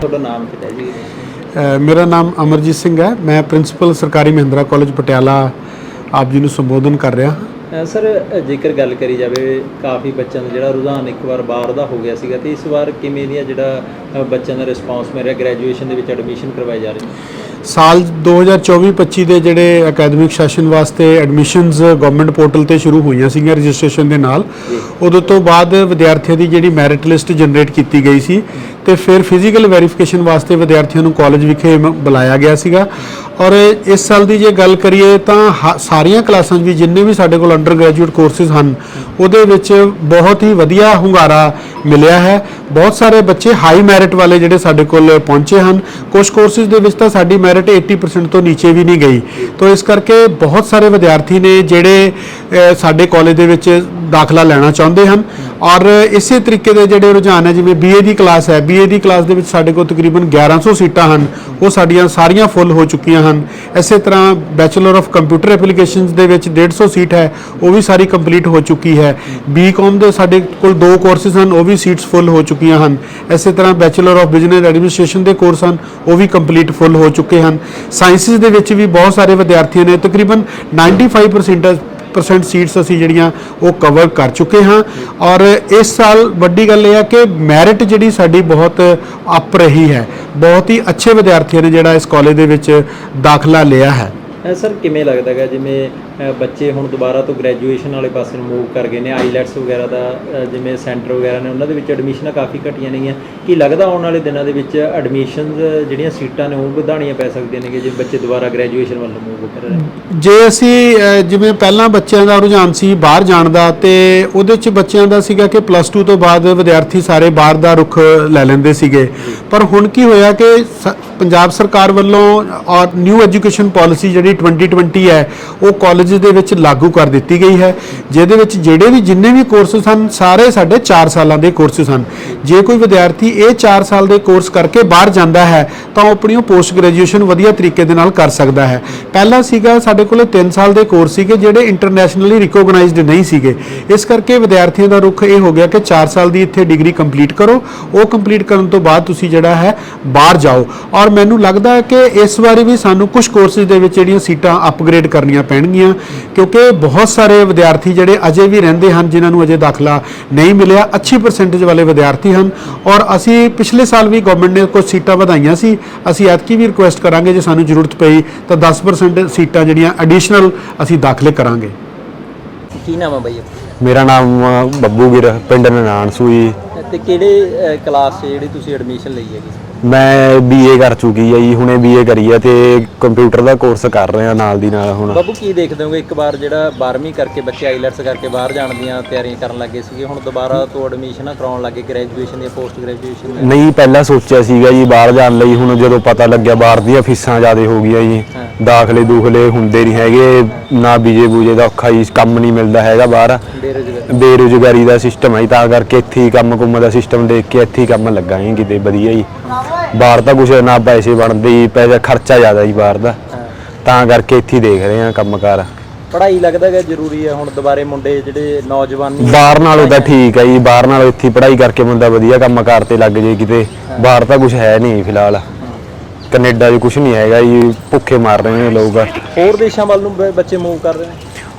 ਤੁਹਾਡਾ ਨਾਮ ਕਿਹੜਾ ਹੈ ਜੀ? ਮੇਰਾ ਨਾਮ ਅਮਰਜੀਤ ਸਿੰਘ ਹੈ। ਮੈਂ ਪ੍ਰਿੰਸੀਪਲ ਸਰਕਾਰੀ ਮਹਿੰਦਰਾ ਕਾਲਜ ਪਟਿਆਲਾ ਆਪ ਜੀ ਨੂੰ ਸੰਬੋਧਨ ਕਰ ਰਿਹਾ। ਸਰ ਜੇਕਰ ਗੱਲ ਕਰੀ ਜਾਵੇ ਕਾਫੀ ਬੱਚਿਆਂ ਦਾ ਜਿਹੜਾ ਰੁਝਾਨ ਇੱਕ ਵਾਰ ਬਾਹਰ ਦਾ ਹੋ ਗਿਆ ਸੀਗਾ ਤੇ ਇਸ ਵਾਰ ਕਿਵੇਂ ਦੀਆਂ ਜਿਹੜਾ ਬੱਚਿਆਂ ਦਾ ਰਿਸਪਾਂਸ ਮਿਲ ਰਿਹਾ ਗ੍ਰੈਜੂਏਸ਼ਨ ਦੇ ਵਿੱਚ ਐਡਮਿਸ਼ਨ ਕਰਵਾਏ ਜਾ ਰਹੇ ਨੇ। ਸਾਲ 2024-25 ਦੇ ਜਿਹੜੇ ਅਕੈਡਮਿਕ ਸੈਸ਼ਨ ਵਾਸਤੇ ਐਡਮਿਸ਼ਨਸ ਗਵਰਨਮੈਂਟ ਪੋਰਟਲ ਤੇ ਸ਼ੁਰੂ ਹੋਈਆਂ ਸੀਗੀਆਂ ਰਜਿਸਟ੍ਰੇਸ਼ਨ ਦੇ ਨਾਲ ਉਦੋਂ ਤੋਂ ਬਾਅਦ ਵਿਦਿਆਰਥੀਆਂ ਦੀ ਜਿਹੜੀ ਮੈਰਿਟ ਲਿਸਟ ਜਨਰੇਟ ਕੀਤੀ ਗਈ ਸੀ ਤੇ ਫਿਰ ਫਿਜ਼ੀਕਲ ਵੈਰੀਫਿਕੇਸ਼ਨ ਵਾਸਤੇ ਵਿਦਿਆਰਥੀਆਂ ਨੂੰ ਕਾਲਜ ਵਿਖੇ ਬੁਲਾਇਆ ਗਿਆ ਸੀਗਾ। ਔਰ ਇਸ ਸਾਲ ਦੀ ਜੇ ਗੱਲ ਕਰੀਏ ਤਾਂ ਸਾਰੀਆਂ ਕਲਾਸਾਂ ਵੀ ਜਿੰਨੇ ਵੀ ਸਾਡੇ ਕੋਲ ਅੰਡਰ ਗ੍ਰੈਜੂਏਟ ਕੋਰਸਿਸ ਹਨ ਉਹਦੇ ਵਿੱਚ ਬਹੁਤ ਹੀ ਵਧੀਆ ਹੁੰਗਾਰਾ ਮਿਲਿਆ ਹੈ। ਬਹੁਤ ਸਾਰੇ ਬੱਚੇ ਹਾਈ ਮੈਰਿਟ ਵਾਲੇ ਜਿਹੜੇ ਸਾਡੇ ਕੋਲ ਪਹੁੰਚੇ ਹਨ। ਕੁਝ ਕੋਰਸਿਸ ਦੇ ਵਿੱਚ ਤਾਂ ਸਾਡੀ ਮੈਰਿਟ 80% ਤੋਂ ਨੀਚੇ ਵੀ ਨਹੀਂ ਗਈ। ਤੋਂ ਇਸ ਕਰਕੇ ਬਹੁਤ ਸਾਰੇ ਵਿਦਿਆਰਥੀ ਨੇ ਜਿਹੜੇ ਸਾਡੇ ਕਾਲਜ ਦੇ ਵਿੱਚ ਦਾਖਲਾ ਲੈਣਾ ਚਾਹੁੰਦੇ ਹਨ। ਔਰ ਇਸੇ ਤਰੀਕੇ ਦੇ ਜਿਹੜੇ ਰੁਝਾਨ ਹੈ, ਜਿਵੇਂ ਬੀਏ ਦੀ ਕਲਾਸ ਹੈ ਬੀਏ ਦੀ ਕਲਾਸ ਦੇ ਵਿੱਚ ਸਾਡੇ ਕੋਲ ਤਕਰੀਬਨ 1100 ਸੀਟਾਂ ਹਨ, ਉਹ ਸਾਡੀਆਂ ਸਾਰੀਆਂ ਫੁੱਲ ਹੋ ਚੁੱਕੀਆਂ ਹਨ। ਇਸੇ ਤਰ੍ਹਾਂ ਬੈਚਲਰ ਆਫ ਕੰਪਿਊਟਰ ਐਪਲੀਕੇਸ਼ਨਸ ਦੇ ਵਿੱਚ 150 ਸੀਟ ਹੈ, ਉਹ ਵੀ ਸਾਰੀ ਕੰਪਲੀਟ ਹੋ ਚੁੱਕੀ ਹੈ। ਬੀਕਾਮ ਦੇ ਸਾਡੇ ਕੋਲ ਦੋ ਕੋਰਸਿਸ ਹਨ, ਉਹ ਵੀ ਸੀਟਸ ਫੁੱਲ ਹੋ ਚੁੱਕੀਆਂ ਹਨ। ਇਸੇ ਤਰ੍ਹਾਂ ਬੈਚਲਰ ਆਫ ਬਿਜ਼ਨਸ ਐਡਮਿਨਿਸਟ੍ਰੇਸ਼ਨ ਦੇ ਕੋਰਸ ਹਨ, ਉਹ ਵੀ ਕੰਪਲੀਟ ਫੁੱਲ ਹੋ ਚੁੱਕੇ ਹਨ। ਸਾਇੰਸਿਸ ਦੇ ਵਿੱਚ ਵੀ ਬਹੁਤ ਸਾਰੇ ਵਿਦਿਆਰਥੀਆਂ ਨੇ ਤਕਰੀਬਨ 95% ਪਰਸੈਂਟ ਸੀਟਸ ਅਸੀਂ ਜਿਹੜੀਆਂ ਉਹ ਕਵਰ ਕਰ ਚੁੱਕੇ ਹਾਂ। ਔਰ ਇਸ ਸਾਲ ਵੱਡੀ ਗੱਲ ਇਹ ਹੈ ਕਿ ਮੈਰਿਟ ਜਿਹੜੀ ਸਾਡੀ ਬਹੁਤ ਅਪ ਰਹੀ ਹੈ। ਬਹੁਤ ਹੀ ਅੱਛੇ ਵਿਦਿਆਰਥੀਆਂ ਨੇ ਜਿਹੜਾ ਇਸ ਕਾਲਜ ਦੇ ਵਿੱਚ ਦਾਖਲਾ ਲਿਆ ਹੈ। ਸਰ, ਕਿਵੇਂ ਲੱਗਦਾ ਹੈਗਾ? ਜਿਵੇਂ ਬੱਚੇ ਹੁਣ ਦੁਬਾਰਾ ਤੋਂ ਗ੍ਰੈਜੂਏਸ਼ਨ ਵਾਲੇ ਪਾਸੇ ਨੂੰ ਮੂਵ ਕਰ ਗਏ ਨੇ। ਆਈਲੈਟਸ ਵਗੈਰਾ ਦਾ ਜਿਵੇਂ ਸੈਂਟਰ ਵਗੈਰਾ ਨੇ, ਉਹਨਾਂ ਦੇ ਵਿੱਚ ਐਡਮਿਸ਼ਨਾਂ ਕਾਫੀ ਘਟੀਆਂ ਨੇਗੀਆਂ। ਕੀ ਲੱਗਦਾ ਆਉਣ ਵਾਲੇ ਦਿਨਾਂ ਦੇ ਵਿੱਚ ਐਡਮਿਸ਼ਨਸ ਜਿਹੜੀਆਂ ਸੀਟਾਂ ਨੇ, ਉਹ ਵਧਾਉਣੀਆਂ ਪੈ ਸਕਦੀਆਂ ਨੇ ਜੇ ਬੱਚੇ ਦੁਬਾਰਾ ਗ੍ਰੈਜੂਏਸ਼ਨ ਵੱਲ ਮੂਵ ਕਰ ਰਹੇ ਜੇ ਅਸੀਂ ਜਿਵੇਂ ਪਹਿਲਾਂ ਬੱਚਿਆਂ ਦਾ ਰੁਝਾਨ ਸੀ ਬਾਹਰ ਜਾਣ ਦਾ, ਤੇ ਉਹਦੇ ਚ ਬੱਚਿਆਂ ਦਾ ਸੀਗਾ ਕਿ ਪਲੱਸ 2 ਤੋਂ ਬਾਅਦ ਵਿਦਿਆਰਥੀ ਸਾਰੇ ਬਾਹਰ ਦਾ ਰੁਖ ਲੈ ਲੈਂਦੇ ਸੀਗੇ। ਪਰ ਹੁਣ ਕੀ ਹੋਇਆ ਕਿ ਸ- ਪੰਜਾਬ ਸਰਕਾਰ ਵੱਲੋਂ ਔਰ ਨਿਊ ਐਜੂਕੇਸ਼ਨ ਪਾਲਿਸੀ ਜਿਹੜੀ 2020 ਹੈ, ਉਹ ਕਾਲਜਸ ਦੇ ਵਿੱਚ ਲਾਗੂ ਕਰ ਦਿੱਤੀ ਗਈ ਹੈ, ਜਿਹਦੇ ਵਿੱਚ ਜਿਹੜੇ ਵੀ ਜਿੰਨੇ ਵੀ ਕੋਰਸਸ ਹਨ ਸਾਰੇ ਸਾਡੇ 4 ਸਾਲਾਂ ਦੇ ਕੋਰਸਸ ਹਨ ਜੇ ਕੋਈ ਵਿਦਿਆਰਥੀ ਇਹ 4 ਸਾਲ ਦੇ ਕੋਰਸ ਕਰਕੇ ਬਾਹਰ ਜਾਂਦਾ ਹੈ, ਤਾਂ ਉਹ ਆਪਣੀ ਪੋਸਟ ਗ੍ਰੈਜੂਏਸ਼ਨ ਵਧੀਆ ਤਰੀਕੇ ਦੇ ਨਾਲ ਕਰ ਸਕਦਾ ਹੈ। ਪਹਿਲਾਂ ਸੀਗਾ ਸਾਡੇ ਕੋਲੇ 3 ਸਾਲ ਦੇ ਕੋਰਸ ਸੀਗੇ, ਜਿਹੜੇ ਇੰਟਰਨੈਸ਼ਨਲੀ ਰਿਕੋਗਨਾਈਜ਼ਡ ਨਹੀਂ ਸੀਗੇ। ਇਸ ਕਰਕੇ ਵਿਦਿਆਰਥੀਆਂ ਦਾ ਰੁਖ ਇਹ ਹੋ ਗਿਆ ਕਿ 4 ਸਾਲ ਦੀ ਇੱਥੇ ਡਿਗਰੀ ਕੰਪਲੀਟ ਕਰੋ। ਉਹ ਕੰਪਲੀਟ ਕਰਨ ਤੋਂ ਬਾਅਦ ਤੁਸੀਂ ਜਿਹੜਾ ਹੈ, ਬਾਹਰ ਜਾਓ। ਔਰ ਮੈਨੂੰ ਲੱਗਦਾ ਹੈ ਕਿ ਇਸ ਵਾਰੀ ਵੀ ਸਾਨੂੰ ਕੁਝ ਕੋਰਸਿਸ ਦੇ ਵਿੱਚ ਜਿਹੜੀਆਂ ਸੀਟਾਂ ਅਪਗ੍ਰੇਡ ਕਰਨੀਆਂ ਪੈਣਗੀਆਂ। ਕਿਉਂਕਿ ਬਹੁਤ ਸਾਰੇ ਵਿਦਿਆਰਥੀ ਜਿਹੜੇ ਅਜੇ ਵੀ ਰਹਿੰਦੇ ਹਨ ਜਿਨ੍ਹਾਂ ਨੂੰ ਅਜੇ ਦਾਖਲਾ ਨਹੀਂ ਮਿਲਿਆ ਅੱਛੀ ਪਰਸੈਂਟੇਜ ਵਾਲੇ ਵਿਦਿਆਰਥੀ ਹਨ। ਔਰ ਅਸੀਂ ਪਿਛਲੇ ਸਾਲ ਵੀ ਗਵਰਨਮੈਂਟ ਨੇ ਕੁਝ ਸੀਟਾਂ ਵਧਾਈਆਂ ਸੀ। ਅਸੀਂ ਐਤਕੀ ਵੀ ਰਿਕੁਐਸਟ ਕਰਾਂਗੇ ਜੇ ਸਾਨੂੰ ਜ਼ਰੂਰਤ ਪਈ ਤਾਂ 10% ਸੀਟਾਂ ਜਿਹੜੀਆਂ ਐਡੀਸ਼ਨਲ ਅਸੀਂ ਦਾਖਲੇ ਕਰਾਂਗੇ। ਕੀ ਨਾਮ ਹੈ ਬਾਈ ਮੇਰਾ ਨਾਮ ਬੱਬੂ ਗਿਰ ਪਿੰਡ ਨਨਾਣ ਸੂਈ। ਤੇ ਕਿਹੜੇ ਕਲਾਸ 'ਚ ਜਿਹੜੀ ਤੁਸੀਂ ਐਡਮਿਸ਼ਨ ਲਈ ਹੈਗੀ? ਮੈਂ ਬੀਏ ਕਰ ਚੁੱਕੀ ਆ ਜੀ ਹੁਣੇ ਬੀਏ ਕਰੀ ਆ ਤੇ ਕੰਪਿਊਟਰ ਦਾ ਕੋਰਸ ਕਰ ਰਿਹਾ ਨਾਲ ਦੀ ਨਾਲ ਹੁਣ। ਬਾਬੂ ਕੀ ਦੇਖਦੇ ਹੋਗੇ? ਇੱਕ ਵਾਰ ਜਿਹੜਾ 12ਵੀਂ ਕਰਕੇ ਬੱਚੇ ਆਈਲੈਟਸ ਕਰਕੇ ਬਾਹਰ ਜਾਣ ਦੀਆਂ ਤਿਆਰੀਆਂ ਕਰਨ ਲੱਗੇ ਸੀਗੇ ਹੁਣ ਦੁਬਾਰਾ ਤੋਂ ਐਡਮਿਸ਼ਨਾਂ ਕਰਾਉਣ ਲੱਗੇ ਗ੍ਰੈਜੂਏਸ਼ਨ ਦੀਆਂ ਪੋਸਟ ਗ੍ਰੈਜੂਏਸ਼ਨ ਨਹੀਂ ਪਹਿਲਾਂ ਸੋਚਿਆ ਸੀਗਾ ਜੀ ਬਾਹਰ ਜਾਣ ਲਈ ਹੁਣ ਜਦੋਂ ਪਤਾ ਲੱਗਿਆ ਬਾਹਰ ਦੀਆਂ ਫੀਸਾਂ ਜ਼ਿਆਦਾ ਹੋ ਗਈਆਂ ਜੀ। ਦਾਖਲੇ ਦੂਖਲੇ ਹੁੰਦੇ ਨਹੀਂ ਹੈਗੇ ਨਾ ਬੀਜੇ ਬੂਜੇ ਦਾ ਔਖਾ ਜੀ ਕੰਮ ਨਹੀਂ ਮਿਲਦਾ ਹੈਗਾ ਬਾਹਰ। ਬੇਰੁਜ਼ਗਾਰ। ਦਾ ਸਿਸਟਮ ਹੈ ਤਾਂ ਕਰਕੇ ਇੱਥੇ ਹੀ ਕੰਮ ਕੁੰਮ ਦਾ ਸਿਸਟਮ ਦੇਖ ਕੇ ਇੱਥੇ ਹੀ ਕੰਮ ਲੱਗਾ ਜੀ ਕਿਤੇ ਵਧੀਆ ਜੀ। ਬਾਹਰ ਤਾਂ ਕੁਛ ਨਾ ਪੈਸੇ ਬਣਦੇ ਪੈਸਾ ਖਰਚਾ ਜ਼ਿਆਦਾ ਜੀ ਬਾਹਰ ਦਾ। ਹਾਂ। ਤਾਂ ਕਰਕੇ ਇੱਥੇ ਹੀ ਦੇਖ ਰਹੇ ਆ ਕੰਮਕਾਰ। ਪੜ੍ਹਾਈ ਲੱਗਦਾ ਹੈ ਜ਼ਰੂਰੀ ਹੈ ਹੁਣ ਦੁਬਾਰੇ ਮੁੰਡੇ ਜਿਹੜੇ ਨੌਜਵਾਨੀ ਬਾਹਰ ਨਾਲੋਂ ਤਾਂ ਠੀਕ ਹੈ ਜੀ ਬਾਹਰ ਨਾਲੋਂ ਇੱਥੇ ਹੀ ਪੜ੍ਹਾਈ ਕਰਕੇ ਬੰਦਾ ਵਧੀਆ ਕੰਮਕਾਰ ਤੇ ਲੱਗ ਜੇ ਕਿਤੇ। ਬਾਹਰ ਤਾਂ ਕੁਝ ਹੈ ਨਹੀਂ ਫਿਲਹਾਲ। ਕੈਨੇਡਾ 'ਚ ਕੁਝ ਨਹੀਂ ਹੈਗਾ ਜੀ ਭੁੱਖੇ ਮਾਰ ਰਹੇ ਨੇ ਲੋਕ। ਹੋਰ ਦੇਸ਼ਾਂ ਵੱਲ ਨੂੰ ਬ- ਬੱਚੇ ਮੂਵ ਕਰ ਰਹੇ ਨੇ?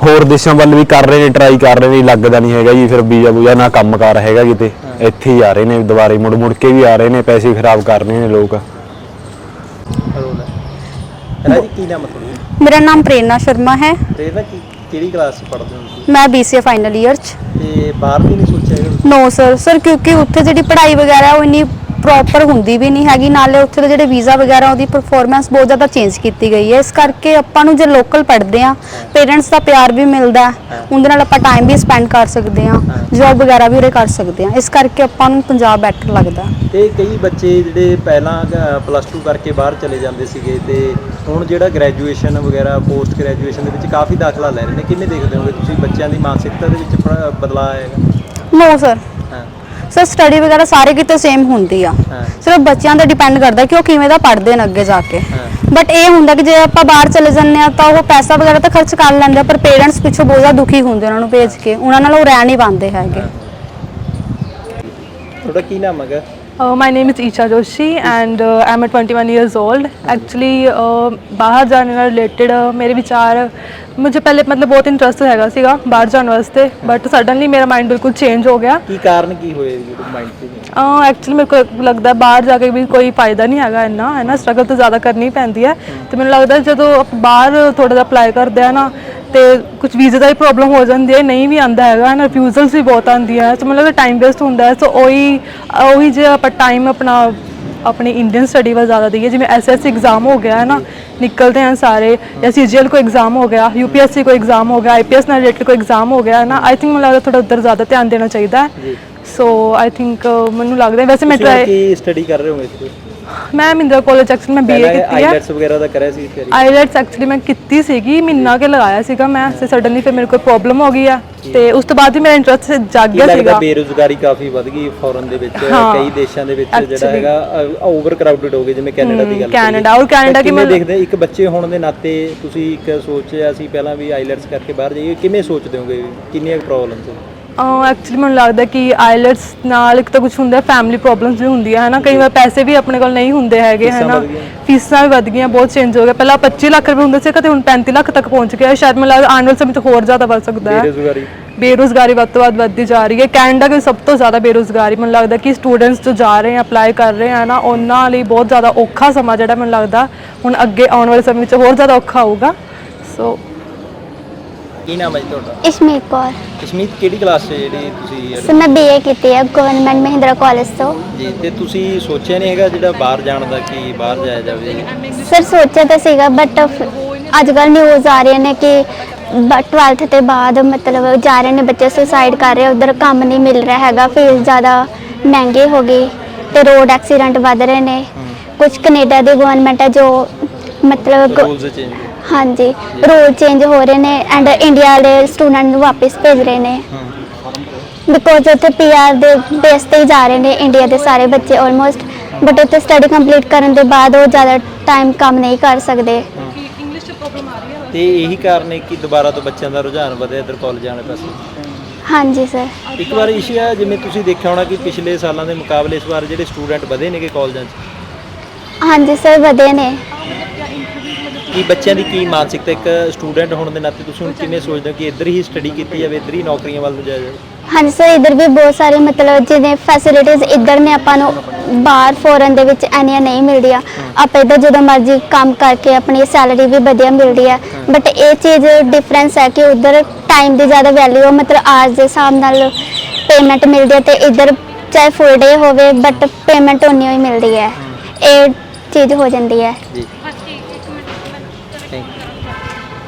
ਹੋਰ ਦੇਸ਼ਾਂ ਵੱਲ ਵੀ ਕਰ ਰਹੇ ਨੇ ਟਰਾਈ ਕਰ ਰਹੇ ਨੇ ਲੱਗਦਾ ਨਹੀਂ ਹੈਗਾ ਜੀ ਫਿਰ ਵੀਜ਼ਾ ਬੂਜਾ ਨਾ ਕੰਮਕਾਰ ਹੈਗਾ ਕਿਤੇ। ਇੱਥੇ ਹੀ ਆ ਰਹੇ ਨੇ ਦੁਬਾਰੇ ਮੁੜ ਮੁੜ ਕੇ ਵੀ ਆ ਰਹੇ ਨੇ ਪੈਸੇ ਖਰਾਬ ਕਰ ਰਹੇ ਨੇ ਲੋਕ। ਰੋਲ ਹੈ ਰਾਜੀ ਕੀ ਨਾਮ ਹੈ ਤੁਹਾਡਾ? ਮੇਰਾ ਨਾਮ ਪ੍ਰੇਰਨਾ ਸ਼ਰਮਾ ਹੈ। ਤੇ ਇਹਦਾ ਕੀ ਕਿਹੜੀ ਕਲਾਸ 'ਚ ਪੜ੍ਹਦੇ ਹੋ ਤੁਸੀਂ? ਮੈਂ BCA ਫਾਈਨਲ ਈਅਰ ਚ। ਤੇ ਬਾਹਰ ਦੀ ਨਹੀਂ ਸੋਚਿਆ ਹੈਗਾ? ਤੁਸੀਂ? ਨੋ ਸਰ ਸਰ ਕਿਉਂਕਿ ਉੱਥੇ ਜਿਹੜੀ ਪੜ੍ਹਾਈ ਵਗੈਰਾ ਉਹ ਇੰਨੀ ਪ੍ਰੋਪਰ ਹੁੰਦੀ ਵੀ ਨਹੀਂ ਹੈਗੀ ਨਾਲੇ ਉੱਥੇ ਦੇ ਜਿਹੜੇ ਵੀਜ਼ਾ ਵਗੈਰਾ ਉਹਦੀ ਪਰਫਾਰਮੈਂਸ ਬਹੁਤ ਜ਼ਿਆਦਾ ਚੇਂਜ ਕੀਤੀ ਗਈ ਹੈ। ਇਸ ਕਰਕੇ ਆਪਾਂ ਨੂੰ ਜੇ ਲੋਕਲ ਪੜ੍ਹਦੇ ਆ ਪੇਰੈਂਟਸ ਦਾ ਪਿਆਰ ਵੀ ਮਿਲਦਾ ਹੈ। ਉਹਦੇ ਨਾਲ ਆਪਾਂ ਟਾਈਮ ਵੀ ਸਪੈਂਡ ਕਰ ਸਕਦੇ ਆ ਜੌਬ ਵਗੈਰਾ ਵੀ ਉਰੇ ਕਰ ਸਕਦੇ ਆ ਇਸ ਕਰਕੇ ਆਪਾਂ ਨੂੰ ਪੰਜਾਬ ਬੈਟਰ ਲੱਗਦਾ ਤੇ ਕਈ ਬੱਚੇ ਜਿਹੜੇ ਪਹਿਲਾਂ ਪਲੱਸ 2 ਕਰਕੇ ਬਾਹਰ ਚਲੇ ਜਾਂਦੇ ਸੀਗੇ ਤੇ ਹੁਣ ਜਿਹੜਾ ਗ੍ਰੈਜੂਏਸ਼ਨ ਵਗੈਰਾ ਪੋਸਟ ਗ੍ਰੈਜੂਏਸ਼ਨ ਦੇ ਵਿੱਚ ਕਾਫੀ ਦਾਖਲਾ ਲੈ ਰਹੇ ਨੇ। ਕਿਵੇਂ ਦੇਖਦੇ ਹੋਗੇ ਤੁਸੀਂ ਬੱਚਿਆਂ ਦੀ ਮਾਨਸਿਕਤਾ ਦੇ ਵਿੱਚ ਬਦਲਾਅ ਆਏਗਾ ਨੋ ਸਰ ਹਾਂ ਸਰ ਸਟੱਡੀ ਵਗੈਰਾ ਸਾਰੇ ਕਿਤੇ ਸੇਮ ਹੁੰਦੀ ਆ। ਸਿਰਫ ਬੱਚਿਆਂ ਤੇ ਡਿਪੈਂਡ ਕਰਦਾ ਕਿ ਉਹ ਕਿਵੇਂ ਦਾ ਪੜ੍ਹਦੇ ਨੇ ਅੱਗੇ ਜਾ ਕੇ। ਬਟ ਇਹ ਹੁੰਦਾ ਕਿ ਜੇ ਆਪਾਂ ਬਾਹਰ ਚਲੇ ਜਾਂਦੇ ਆ ਤਾਂ ਉਹ ਪੈਸਾ ਵਗੈਰਾ ਤਾਂ ਖਰਚ ਕਰ ਲੈਂਦੇ ਆ ਪਰ ਪੇਰੈਂਟਸ ਪਿੱਛੋਂ ਬਹੁਤ ਜ਼ਿਆਦਾ ਦੁਖੀ ਹੁੰਦੇ ਉਹਨਾਂ ਨੂੰ ਭੇਜ ਕੇ। ਉਹਨਾਂ ਨਾਲ ਉਹ ਰਹਿ ਨਹੀਂ ਪਾਉਂਦੇ ਹੈਗੇ। ਤੁਹਾਡਾ ਕੀ ਨਾਮ ਹੈਗਾ? Uh, my name is Isha Joshi and uh, I'm at 21 years old. Actually uh, ਬਾਹਰ ਜਾਣ ਨਾਲ ਰਿਲੇਟਡ ਮੇਰੇ ਵਿਚਾਰ ਮੁझे ਪਹਿਲੇ ਮਤਲਬ ਬਹੁਤ ਇੰਟਰਸਟ ਹੈਗਾ ਸੀਗਾ ਬਾਹਰ ਜਾਣ ਵਾਸਤੇ ਬਟ ਸਡਨਲੀ ਮੇਰਾ ਮਾਈਂਡ ਬਿਲਕੁਲ ਚੇਂਜ ਹੋ ਗਿਆ ਕੀ ਕਾਰਨ ਕੀ ਹੋਏ ਮਾਈਂਡ ਤੇ ਐਕਚੁਅਲੀ ਮੇਰੇ ਲੱਗਦਾ ਬਾਹਰ ਜਾ ਕੇ ਵੀ ਕੋਈ ਫਾਇਦਾ ਨਹੀਂ ਹੈਗਾ ਇੰਨਾ ਹੈ ਨਾ ਸਟਰਗਲ ਤਾਂ ਜ਼ਿਆਦਾ ਕਰਨੀ ਪੈਂਦੀ ਹੈ ਤੇ ਮੈਨੂੰ ਲੱਗਦਾ ਜਦੋਂ ਆਪਾਂ ਬਾਹਰ ਥੋੜਾ ਜਿਹਾ ਅਪਲਾਈ ਕਰਦੇ ਆ ਨਾ ਤੇ ਕੁਝ ਵੀਜ਼ੇ ਦਾ ਹੀ ਪ੍ਰੋਬਲਮ ਹੋ ਜਾਂਦੀ ਹੈ ਨਹੀਂ ਵੀ ਆਂਦਾ ਹੈਗਾ ਨਾ ਰਿਫਿਊਜ਼ਲਸ ਵੀ ਬਹੁਤ ਆਉਂਦੀਆਂ ਹੈ ਸੋ ਮੈਨੂੰ ਲੱਗਦਾ ਟਾਈਮ ਵੇਸਟ ਹੁੰਦਾ ਹੈ ਸੋ ਉਹੀ ਉਹੀ ਜੇ ਆਪਾਂ ਟਾਈਮ ਆਪਣਾ ਆਪਣੀ ਇੰਡੀਅਨ ਸਟੱਡੀ ਵੱਲ ਜ਼ਿਆਦਾ ਦਈਏ ਜਿਵੇਂ ਐਸਐਸਸੀ ਐਗਜ਼ਾਮ ਹੋ ਗਿਆ ਹੈ ਨਾ ਸਾਰੇ। ਜਾਂ ਸੀਜੀਐਲ ਕੋਈ ਐਗਜ਼ਾਮ ਹੋ ਗਿਆ ਯੂਪੀਐਸਸੀ ਕੋਈ ਐਗਜ਼ਾਮ ਹੋ ਗਿਆ ਆਈਪੀਐਸ ਨਾਲ ਰਿਲੇਟਡ ਕੋਈ ਐਗਜ਼ਾਮ ਹੋ ਗਿਆ ਹੈ ਨਾ ਆਈ ਥਿੰਕ ਮੈਨੂੰ ਲੱਗਦਾ ਥੋੜਾ ਉੱਧਰ ਜ਼ਿਆਦਾ ਧਿਆਨ ਦੇਣਾ ਚਾਹੀਦਾ ਹੈ। ਸੋ ਆਈ ਥਿੰਕ ਮੈਨੂੰ ਲੱਗਦਾ ਵੈਸੇ ਮੈਂ ਟਰਾਈ ਕੀ ਸਟੱਡੀ ਕਰ ਰਹੇ ਹੋ ਇਸ ਮੈਂ ਮਿੰਦਰਾ ਕਾਲਜ ਐਕਚੁਅਲੀ ਮੈਂ ਬੀਏ ਕੀਤੀ ਹੈ ਆਈਲੈਟਸ ਵਗੈਰਾ ਦਾ ਕਰਿਆ ਸੀ ਫਿਰ ਆਈਲੈਟਸ ਐਕਚੁਅਲੀ ਮੈਂ ਕੀਤੀ ਸੀਗੀ ਮਹੀਨਾ ਕੇ ਲਗਾਇਆ ਸੀਗਾ ਮੈਂ ਸਡਨਲੀ ਫਿਰ ਮੇਰੇ ਕੋਲ ਪ੍ਰੋਬਲਮ ਹੋ ਗਈ ਆ ਤੇ ਉਸ ਤੋਂ ਬਾਅਦ ਵੀ ਮੇਰਾ ਇੰਟਰਸਟ ਜਾਗ ਕੀ ਗਿਆ ਲੱਗਦਾ ਸੀਗਾ ਬੇਰੁਜ਼ਗਾਰੀ ਕਾਫੀ ਵਧ ਗਈ ਫੋਰਨ ਦੇ ਵਿੱਚ ਹਾਂ। ਕਈ ਦੇਸ਼ਾਂ ਦੇ ਵਿੱਚ ਜਿਹੜਾ Actually। ਹੈਗਾ ਓਵਰ ਕਰਾਊਡਡ ਹੋ ਗਏ ਜਿਵੇਂ ਕੈਨੇਡਾ ਦੀ ਗੱਲ ਕਰੀਏ। ਕੈਨੇਡਾ ਔਰ ਕੈਨੇਡਾ ਕੀ ਕਿਵੇਂ ਦੇਖਦੇ ਇੱਕ ਬੱਚੇ ਹੋਣ ਦੇ ਨਾਤੇ ਤੁਸੀਂ ਇੱਕ ਸੋਚਿਆ ਸੀ ਪਹਿਲਾਂ ਵੀ ਆਈਲੈਟਸ ਕਰਕੇ ਬਾਹਰ ਜਾਈਏ ਕਿਵੇਂ ਸੋਚਦੇ ਹੋਗੇ ਕਿੰਨੀਆਂ ਪ੍ਰੋਬਲਮਸ ਹੈ ਐਕਚੁਅਲੀ ਮੈਨੂੰ ਲੱਗਦਾ ਕਿ ਆਈਲੈਟਸ ਨਾਲ ਇੱਕ ਤਾਂ ਕੁਝ ਹੁੰਦਾ ਫੈਮਿਲੀ ਪ੍ਰੋਬਲਮਸ ਵੀ ਹੁੰਦੀਆਂ ਹੈ ਨਾ? ਕਈ ਵਾਰ ਪੈਸੇ ਵੀ ਆਪਣੇ ਕੋਲ ਨਹੀਂ ਹੁੰਦੇ ਹੈਗੇ ਹੈ ਫੀਸਾਂ ਨਾ। ਫੀਸਾਂ ਵੀ ਵੱਧ ਗਈਆਂ ਬਹੁਤ ਚੇਂਜ ਹੋ ਗਿਆ। ਪਹਿਲਾਂ 25 ਲੱਖ ਰੁਪਏ ਹੁੰਦੇ ਸੀ ਤੇ ਹੁਣ 35 ਲੱਖ ਤੱਕ ਪਹੁੰਚ ਗਿਆ। ਸ਼ਾਇਦ ਮੈਨੂੰ ਲੱਗਦਾ ਆਉਣ ਵਾਲੇ ਸਮੇਂ 'ਚ ਹੋਰ ਜ਼ਿਆਦਾ ਵੱਧ ਸਕਦਾ ਹੈ। ਬੇਰੁਜ਼ਗਾਰੀ। ਬੇਰੁਜ਼ਗਾਰੀ ਵੱਧ ਤੋਂ ਵੱਧ ਵੱਧਦੀ ਜਾ ਰਹੀ ਹੈ। ਕੈਨੇਡਾ ਵਿੱਚ ਸਭ ਤੋਂ ਜ਼ਿਆਦਾ ਬੇਰੁਜ਼ਗਾਰੀ ਮੈਨੂੰ ਲੱਗਦਾ ਕਿ ਸਟੂਡੈਂਟਸ ਜੋ ਜਾ ਰਹੇ ਆ ਅਪਲਾਈ ਕਰ ਰਹੇ ਆ ਨਾ ਉਹਨਾਂ ਲਈ ਬਹੁਤ ਜ਼ਿਆਦਾ ਔਖਾ ਸਮਾਂ ਜਿਹੜਾ ਮੈਨੂੰ ਲੱਗਦਾ ਹੁਣ ਅੱਗੇ ਆਉਣ ਵਾਲੇ ਸਮੇਂ ਵਿੱਚ ਹੋਰ ਜ਼ਿਆਦਾ ਔਖਾ ਹੋਊਗਾ। ਸੋ ਕੀ ਨਾਮ ਹੈ ਜੀ ਤੁਹਾਡਾ? ਇਸ਼ਮੀਤ ਕੌਰ। ਕਸ਼ਮੀਰ ਕਿਹੜੀ ਕਲਾਸ 'ਚ ਜਿਹੜੀ ਤੁਸੀਂ ਸਰ ਮੈਂ ਬੀਏ ਕੀਤੀ ਹੈ ਗਵਰਨਮੈਂਟ ਮਹਿੰਦਰਾ ਕਾਲਜ ਤੋਂ। ਜੀ ਤੇ ਤੁਸੀਂ ਸੋਚਿਆ ਨਹੀਂ ਹੈਗਾ ਜਿਹੜਾ ਬਾਹਰ ਜਾਣ ਦਾ ਕਿ ਬਾਹਰ ਜਾਇਆ ਜਾਵੇ? ਸਰ ਸੋਚਿਆ ਤਾਂ ਸੀਗਾ ਬਟ ਅੱਜ ਕੱਲ ਨਿਊਜ਼ ਆ ਰਹੀਆਂ ਨੇ ਕਿ 12th ਤੇ ਬਾਅਦ ਮਤਲਬ ਜਾ ਰਹੇ ਨੇ ਬੱਚੇ ਸੁਸਾਈਡ ਕਰ ਰਹੇ ਉਧਰ ਕੰਮ ਨਹੀਂ ਮਿਲ ਰਿਹਾ ਹੈਗਾ ਫੀਸ ਜ਼ਿਆਦਾ ਮਹਿੰਗੀ ਹੋ ਗਈ ਤੇ ਰੋਡ ਐਕਸੀਡੈਂਟ ਵੱਧ ਰਹੇ ਨੇ। ਕੁਝ ਕੈਨੇਡਾ ਦੀ ਗਵਰਨਮੈਂਟ ਹੈ ਜੋ ਮਤਲਬ ਰੂਲਸ ਚੇਂਜ ਹਾਂਜੀ ਰੂਲ ਚੇਂਜ ਹੋ ਰਹੇ ਨੇ ਐਂਡ ਇੰਡੀਆ ਵਾਲੇ ਸਟੂਡੈਂਟ ਨੂੰ ਵਾਪਸ ਭੇਜ ਰਹੇ ਨੇ। ਬਿਕੋਜ਼ ਉੱਥੇ ਪੀਆਰ ਦੇ ਬੇਸ ਤੇ ਹੀ ਜਾ ਰਹੇ ਨੇ ਇੰਡੀਆ ਦੇ ਸਾਰੇ ਬੱਚੇ ਆਲਮੋਸਟ ਬਟ ਉੱਥੇ ਸਟੱਡੀ ਕੰਪਲੀਟ ਕਰਨ ਦੇ ਬਾਅਦ ਉਹ ਜ਼ਿਆਦਾ ਟਾਈਮ ਕੰਮ ਨਹੀਂ ਕਰ ਸਕਦੇ। ਤੇ ਇਹੀ ਕਾਰਨ ਹੈ ਕਿ ਦੁਬਾਰਾ ਤੋਂ ਬੱਚਿਆਂ ਦਾ ਰੁਝਾਨ ਵਧਿਆ ਇੱਧਰ ਕਾਲਜ ਜਾਣ ਪਾਸੇ? ਹਾਂਜੀ ਸਰ ਇੱਕ ਵਾਰ ਇਸ਼ਿਆ ਜਿਵੇਂ ਤੁਸੀਂ ਦੇਖਿਆ ਹੋਣਾ ਕਿ ਪਿਛਲੇ ਸਾਲਾਂ ਦੇ ਮੁਕਾਬਲੇ ਇਸ ਵਾਰ ਜਿਹੜੇ ਸਟੂਡੈਂਟ ਵਧੇ ਨੇਗੇ ਕਾਲਜਾਂ 'ਚ? ਹਾਂਜੀ ਸਰ ਵਧੇ ਨੇ। ਕੀ ਬੱਚਿਆਂ ਦੀ ਕੀ ਮਾਨਸਿਕਤਾ ਇੱਕ ਸਟੂਡੈਂਟ ਹੋਣ ਦੇ ਨਾਤੇ ਤੁਸੀਂ ਹੁਣ ਕਿਵੇਂ ਸੋਚਦੇ ਹੋ ਕਿ ਇੱਧਰ ਹੀ ਸਟੱਡੀ ਕੀਤੀ ਜਾਵੇ ਇੱਧਰ ਹੀ ਨੌਕਰੀਆਂ ਵੱਲ ਨੂੰ ਜਾਇਆ ਜਾਵੇ? ਹਾਂਜੀ ਸਰ ਇਧਰ ਵੀ ਬਹੁਤ ਸਾਰੇ ਮਤਲਬ ਜਿਵੇਂ ਫੈਸਿਲਿਟੀਜ਼ ਇਧਰ ਨੇ ਆਪਾਂ ਨੂੰ ਬਾਹਰ ਫੋਰਨ ਦੇ ਵਿੱਚ ਐਨੀਆਂ ਨਹੀਂ ਮਿਲਦੀਆਂ। ਆਪਾਂ ਇਧਰ ਜਦੋਂ ਮਰਜ਼ੀ ਕੰਮ ਕਰਕੇ ਆਪਣੀ ਸੈਲਰੀ ਵੀ ਵਧੀਆ ਮਿਲਦੀ ਹੈ। ਬਟ ਇਹ ਚੀਜ਼ ਡਿਫਰੈਂਸ ਹੈ ਕਿ ਉਧਰ ਟਾਈਮ ਦੀ ਜ਼ਿਆਦਾ ਵੈਲਿਊ ਮਤਲਬ ਆਜ ਦੇ ਹਿਸਾਬ ਨਾਲ ਪੇਮੈਂਟ ਮਿਲਦੀ ਹੈ ਤੇ ਇਧਰ ਚਾਹੇ ਫੁੱਲ ਡੇ ਹੋਵੇ ਬਟ ਪੇਮੈਂਟ ਉਨੀ ਹੀ ਮਿਲਦੀ ਹੈ। ਇਹ ਚੀਜ਼ ਹੋ ਜਾਂਦੀ ਹੈ। ਜੀ।